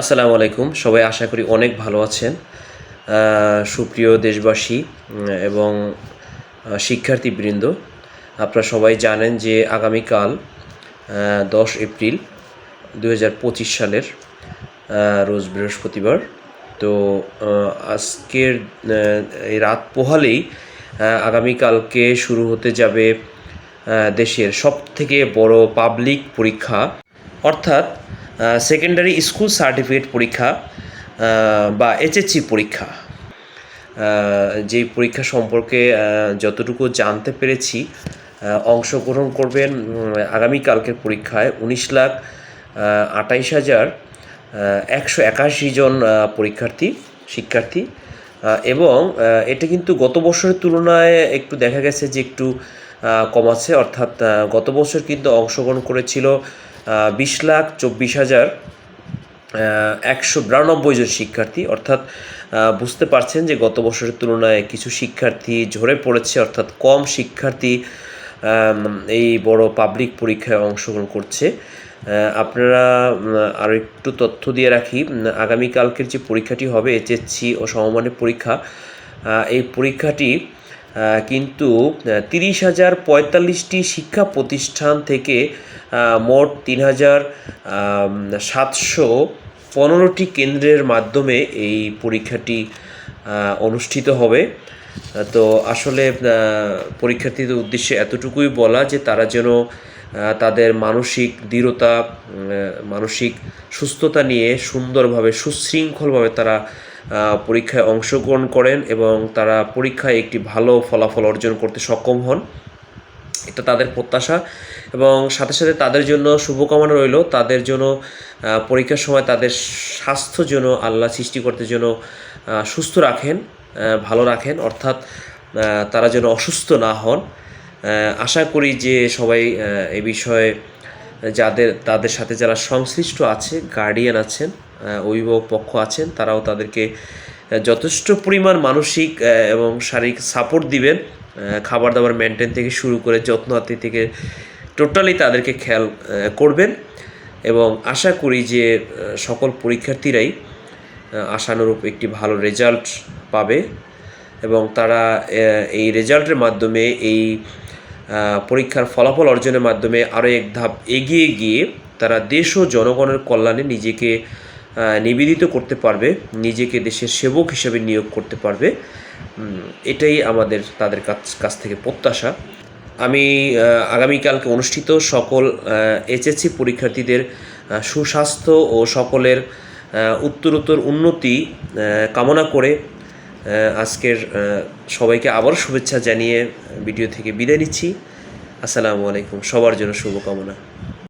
আসসালামু আলাইকুম। সবাই আশা করি অনেক ভালো আছেন। সুপ্রিয় দেশবাসী এবং শিক্ষার্থীবৃন্দ, আপনারা সবাই জানেন যে আগামীকাল দশ এপ্রিল দু হাজার পঁচিশ সালের রোজ বৃহস্পতিবার। তো আজকের রাত পোহালেই আগামীকালকে শুরু হতে যাবে দেশের সব থেকে বড় পাবলিক পরীক্ষা। অর্থাৎ সেকেন্ডারি স্কুল সার্টিফিকেট পরীক্ষা বা এইচএসসি পরীক্ষা। যে পরীক্ষা সম্পর্কে যতটুকু জানতে পেরেছি অংশগ্রহণ করবেন আগামীকালকের পরীক্ষায় উনিশ লাখ আটাইশ হাজার একশো একাশি জন পরীক্ষার্থী শিক্ষার্থী এবং এটা কিন্তু গত বছরের তুলনায় একটু দেখা গেছে যে একটু আহ, কম আছে। অর্থাৎ গত বছর কিন্তু অংশগ্রহণ করেছিল বিশ লাখ চব্বিশ হাজার একশো বিরানব্বই জন শিক্ষার্থী। অর্থাৎ বুঝতে পারছেন যে গত বছরের তুলনায় কিছু শিক্ষার্থী ঝরে পড়েছে। অর্থাৎ কম শিক্ষার্থী এই বড় পাবলিক পরীক্ষায় অংশগ্রহণ করছে। আপনারা আর একটু তথ্য দিয়ে রাখি। আগামীকালকের যে পরীক্ষাটি হবে এইচএসসি ও সমমানের পরীক্ষা এই পরীক্ষাটি কিন্তু তিরিশ হাজার পঁয়তাল্লিশটি শিক্ষা প্রতিষ্ঠান থেকে মোট তিন হাজার সাতশো পনেরোটি কেন্দ্রের মাধ্যমে এই পরীক্ষাটি অনুষ্ঠিত হবে। তো আসলে পরীক্ষার্থীদের উদ্দেশ্যে এতটুকুই বলা যে তারা যেন তাদের মানসিক দৃঢ়তা মানসিক সুস্থতা নিয়ে সুন্দরভাবে, সুশৃঙ্খলভাবে তারা পরীক্ষায় অংশগ্রহণ করেন এবং তারা পরীক্ষায় একটি ভালো ফলাফল অর্জন করতে সক্ষম হন। এটা তাদের প্রত্যাশা এবং সাথে সাথে তাদের জন্য শুভকামনা রইল। তাদের জন্য পরীক্ষার সময় তাদের স্বাস্থ্য যেন আল্লাহ সৃষ্টিকর্তার জন্য আহ, সুস্থ রাখেন ভালো রাখেন। অর্থাৎ তারা যেন অসুস্থ না হন। আশা করি যে সবাই এ বিষয়ে যাদের তাদের সাথে যারা সংশ্লিষ্ট আছে গার্ডিয়ান আছেন অভিভাবক পক্ষ আছেন, তারাও তাদেরকে যথেষ্ট পরিমাণ মানসিক এবং শারীরিক সাপোর্ট দিবেন। খাবার দাবার মেনটেন থেকে শুরু করে যত্ন আত্মি থেকে টোটালি তাদেরকে খেয়াল করবেন। এবং আশা করি যে সকল পরীক্ষার্থীরাই আশানুরূপ একটি ভালো রেজাল্ট পাবে। এবং তারা এই রেজাল্টের মাধ্যমে, এই পরীক্ষার ফলাফল অর্জনের মাধ্যমে আরও এক ধাপ এগিয়ে গিয়ে তারা দেশ ও জনগণের কল্যাণে নিজেকে নিবেদিত করতে পারবে, নিজেকে দেশের সেবক হিসেবে নিয়োগ করতে পারবে। এটাই আমাদের, তাদের কাছ কাছ থেকে প্রত্যাশা। আমি আগামীকালকে অনুষ্ঠিত সকল এইচএসসি পরীক্ষার্থীদের সুস্বাস্থ্য ও সকলের উত্তরোত্তর উন্নতি কামনা করে আজকের সবাইকে আবারও শুভেচ্ছা জানিয়ে ভিডিও থেকে বিদায় নিচ্ছি। আসসালামু আলাইকুম। সবার জন্য শুভকামনা।